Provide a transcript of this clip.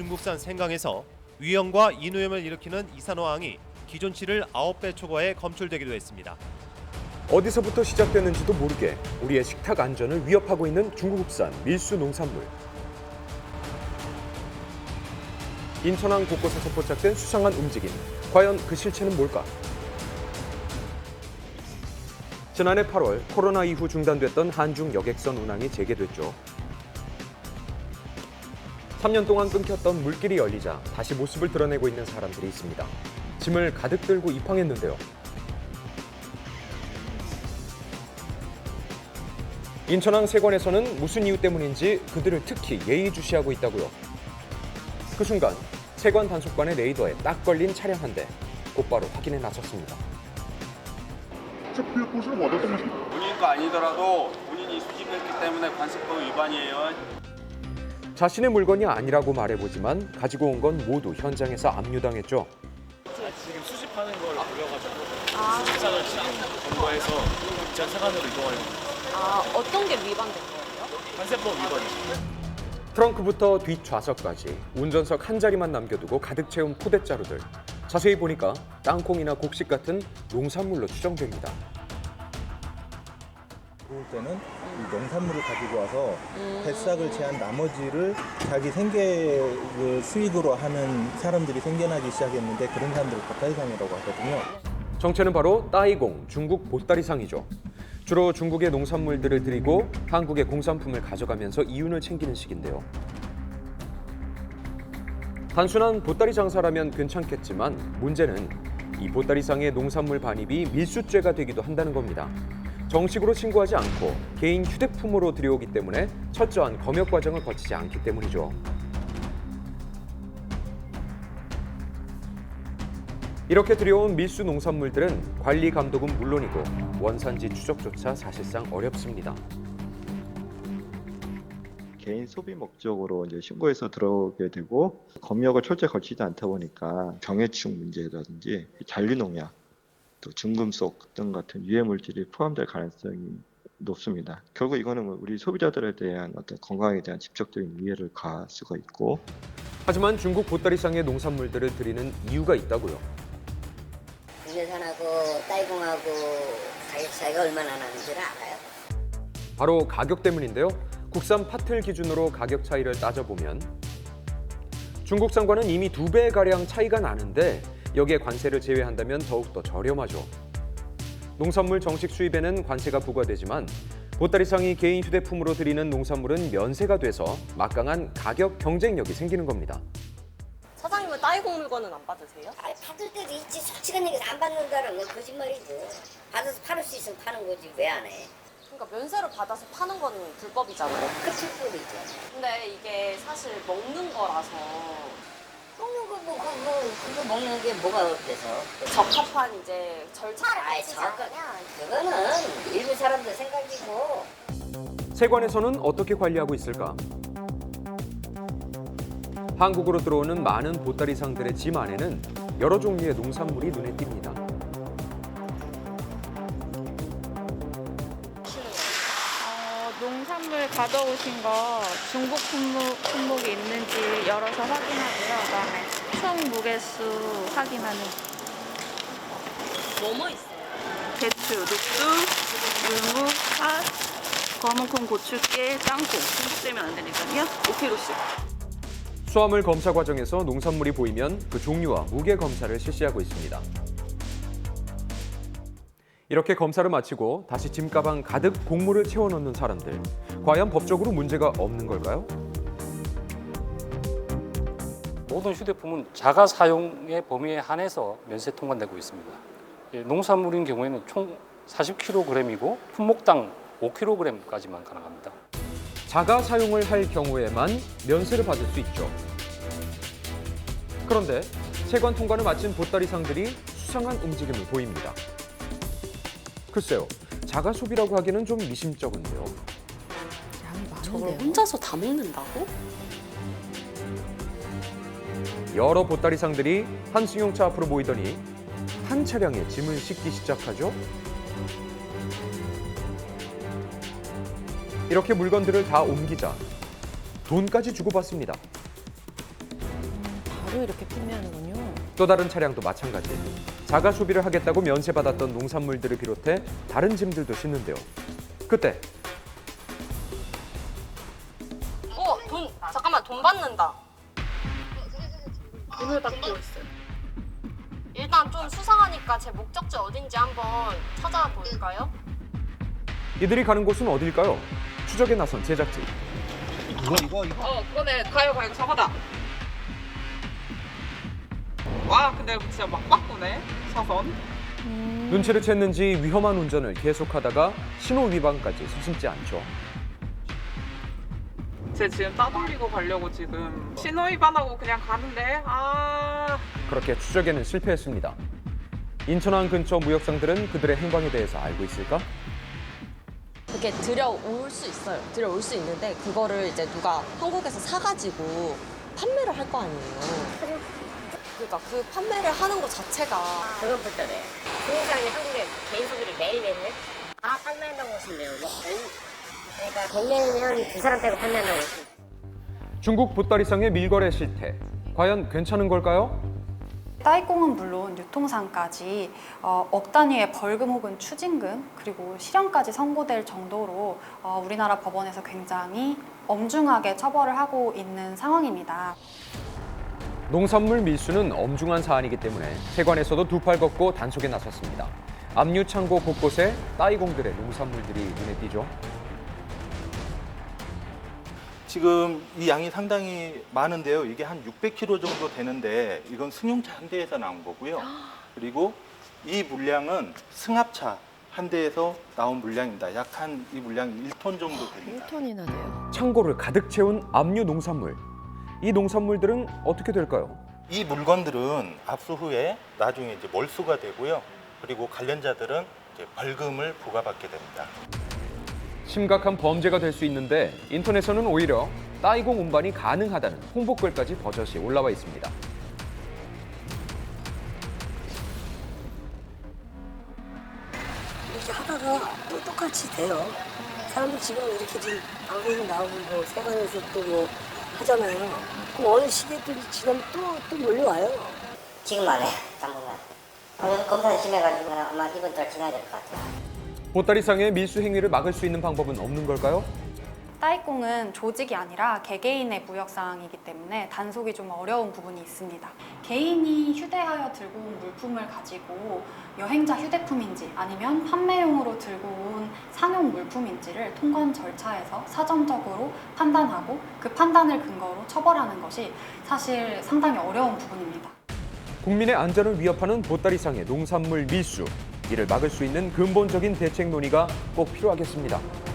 중국산 생강에서 위염과 인후염을 일으키는 이산화황이 기존치를 9배 초과해 검출되기도 했습니다. 어디서부터 시작됐는지도 모르게 우리의 식탁 안전을 위협하고 있는 중국산 밀수 농산물. 인천항 곳곳에서 포착된 수상한 움직임. 과연 그 실체는 뭘까? 지난해 8월 코로나 이후 중단됐던 한중 여객선 운항이 재개됐죠. 3년 동안 끊겼던 물길이 열리자 다시 모습을 드러내고 있는 사람들이 있습니다. 짐을 가득 들고 입항했는데요. 인천항 세관에서는 무슨 이유 때문인지 그들을 특히 예의주시하고 있다고요. 그 순간 세관 단속관의 레이더에 딱 걸린 차량 한 대 곧바로 확인해 나섰습니다. 체크포스를 받았던 것입니다. 본인과 아니더라도 본인이 수집했기 때문에 관습법 위반이에요. 자신의 물건이 아니라고 말해보지만 가지고 온 건 모두 현장에서 압류당했죠. 지금 수집하는 걸 보여가지고 수집상을 검거해서 전 세관으로 이동하려고 아, 어떤 게 위반된 거예요? 관세법 위반이죠. 트렁크부터 뒷좌석까지 운전석 한 자리만 남겨두고 가득 채운 포대자루들. 자세히 보니까 땅콩이나 곡식 같은 농산물로 추정됩니다. 들어올 때는 이 농산물을 가지고 와서 음. 뱃삭을 제한 나머지를 자기 생계 그 수익으로 하는 사람들이 생겨나기 시작했는데 그런 사람들을 보타이상이라고 하거든요. 정체는 바로 따이공 중국 보따리상이죠. 주로 중국의 농산물들을 들이고 한국의 공산품을 가져가면서 이윤을 챙기는 식인데요. 단순한 보따리 장사라면 괜찮겠지만 문제는 이 보따리상의 농산물 반입이 밀수죄가 되기도 한다는 겁니다. 정식으로 신고하지 않고 개인 휴대품으로 들여오기 때문에 철저한 검역 과정을 거치지 않기 때문이죠. 이렇게 들여온 밀수 농산물들은 관리 감독은 물론이고 원산지 추적조차 사실상 어렵습니다. 개인 소비 목적으로 이제 신고해서 들어오게 되고 검역을 철저히 거치지 않다 보니까 병해충 문제라든지 잔류 농약, 또 중금속 등 같은 유해 물질이 포함될 가능성이 높습니다. 결국 이거는 뭐 우리 소비자들에 대한 어떤 건강에 대한 직접적인 위해를 가할 수가 있고 하지만 중국 보따리상의 농산물들을 들이는 이유가 있다고요. 국내산하고 따이공하고 가격 차이가 얼마나 나는지를 알아요? 바로 가격 때문인데요. 국산 파틀 기준으로 가격 차이를 따져보면 중국산과는 이미 두 배 가량 차이가 나는데 여기에 관세를 제외한다면 더욱 더 저렴하죠. 농산물 정식 수입에는 관세가 부과되지만 보따리상이 개인 휴대품으로 들이는 농산물은 면세가 돼서 막강한 가격 경쟁력이 생기는 겁니다. 사장님은 따이공 물건은 안 받으세요? 아, 받을 때도 있지. 솔직한 얘기해서 안 받는다는 건 거짓말이지. 받아서 팔을 수 있으면 파는 거지. 왜 안 해? 그러니까 면세를 받아서 파는 건 불법이잖아요. 그 출법이죠. 근데 이게 사실 먹는 거라서 뭐, 그, 뭐, 그거 먹는 게 뭐가 어때서? 적합한 이제 절차를 아이, 거치지 저거, 그거는 일부 사람들 생각이고. 세관에서는 어떻게 관리하고 있을까? 한국으로 들어오는 많은 보따리상들의 짐 안에는 여러 종류의 농산물이 눈에 띕니다. 어, 농산물 가져오신 거 중국 품목, 품목이 있는지 열어서 확인하고요. 그다음에 총 무게수 확인하는 뭐뭐 있어요? 배추, 녹두, 물무, 팥, 검은콩, 고추깨, 땅콩 중복되면 안 되니까요. 5kg씩. 수화물 검사 과정에서 농산물이 보이면 그 종류와 무게 검사를 실시하고 있습니다. 이렇게 검사를 마치고 다시 짐 가방 가득 곡물을 채워 넣는 사람들. 과연 법적으로 문제가 없는 걸까요? 모든 휴대폰은 자가 사용의 범위에 한해서 면세 통관되고 있습니다. 예, 농산물인 경우에는 총 40kg이고 품목당 5kg까지만 가능합니다. 자가 사용을 할 경우에만 면세를 받을 수 있죠. 그런데 세관 통관을 마친 보따리 상들이 수상한 움직임을 보입니다. 글쎄요, 자가 소비라고 하기는 좀 미심쩍은데요. 저걸 혼자서 다 먹는다고? 여러 보따리상들이 한 승용차 앞으로 모이더니 한 차량에 짐을 싣기 시작하죠. 이렇게 물건들을 다 옮기자 돈까지 주고받습니다. 바로 이렇게 판매하는군요. 또 다른 차량도 마찬가지. 자가 소비를 하겠다고 면세받았던 농산물들을 비롯해 다른 짐들도 싣는데요. 그때 어, 돈 잠깐만 돈 받는다. 돈을 받고 있어요. 일단 좀 수상하니까 제 목적지 어딘지 한번 찾아볼까요? 이들이 가는 곳은 어딜까요? 추적에 나선 제작진. 이거 이거 이거. 어, 그거네. 가요, 가요. 저거다. 와, 근데 진짜 막 바꾸네. 사선. 눈치를 챘는지 위험한 운전을 계속하다가 신호 위반까지 서슴지 않죠. 제 지금 따돌리고 가려고 지금 신호 위반하고 그냥 가는데 아 그렇게 추적에는 실패했습니다. 인천항 근처 무역상들은 그들의 행방에 대해서 알고 있을까? 그게 들여올 수 있어요. 들여올 수 있는데 그거를 이제 누가 한국에서 사가지고 판매를 할 거 아니에요. 그러니까 그 판매를 하는 것 자체가 그것부터래. 중국산이 한국에 개인 소비를 매일매일 해? 다 판매한다고 뭐 그러니까 100년이면 두 사람 빼고 판매한다고 중국 보따리상의 밀거래 실태. 과연 괜찮은 걸까요? 따이공은 물론 유통상까지 어, 억 단위의 벌금 혹은 추징금 그리고 실형까지 선고될 정도로 어, 우리나라 법원에서 굉장히 엄중하게 처벌을 하고 있는 상황입니다. 농산물 밀수는 엄중한 사안이기 때문에 세관에서도 두 팔 걷고 단속에 나섰습니다. 압류 창고 곳곳에 따이공들의 농산물들이 눈에 띄죠. 지금 이 양이 상당히 많은데요. 이게 한 600kg 정도 되는데 이건 승용차 한 대에서 나온 거고요. 그리고 이 물량은 승합차 한 대에서 나온 물량입니다. 약 한 이 물량이 1톤 정도 됩니다. 1톤이나 돼요. 창고를 가득 채운 압류 농산물. 이 농산물들은 어떻게 될까요? 이 물건들은 압수 후에 나중에 이제 몰수가 되고요. 그리고 관련자들은 이제 벌금을 부과받게 됩니다. 심각한 범죄가 될 수 있는데 인터넷에서는 오히려 따이공 운반이 가능하다는 홍보글까지 버젓이 올라와 있습니다. 이렇게 하다가 또 똑같이 돼요. 사람들 지금 이렇게 지금 방송이 나오고 뭐 세관에서 또 뭐 하잖아요. 그럼 어느 시기에 또 지나면 또, 또 몰려와요. 지금 안 해, 당분간. 검사 심해가지고 아마 이번 달 지나야 될 것 같아요. 보따리상의 밀수 행위를 막을 수 있는 방법은 없는 걸까요? 따이공은 조직이 아니라 개개인의 무역상이기 때문에 단속이 좀 어려운 부분이 있습니다. 개인이 휴대하여 들고 온 물품을 가지고 여행자 휴대품인지 아니면 판매용으로 들고 온 상용 물품인지를 통관 절차에서 사전적으로 판단하고 그 판단을 근거로 처벌하는 것이 사실 상당히 어려운 부분입니다. 국민의 안전을 위협하는 보따리상의 농산물 밀수. 이를 막을 수 있는 근본적인 대책 논의가 꼭 필요하겠습니다.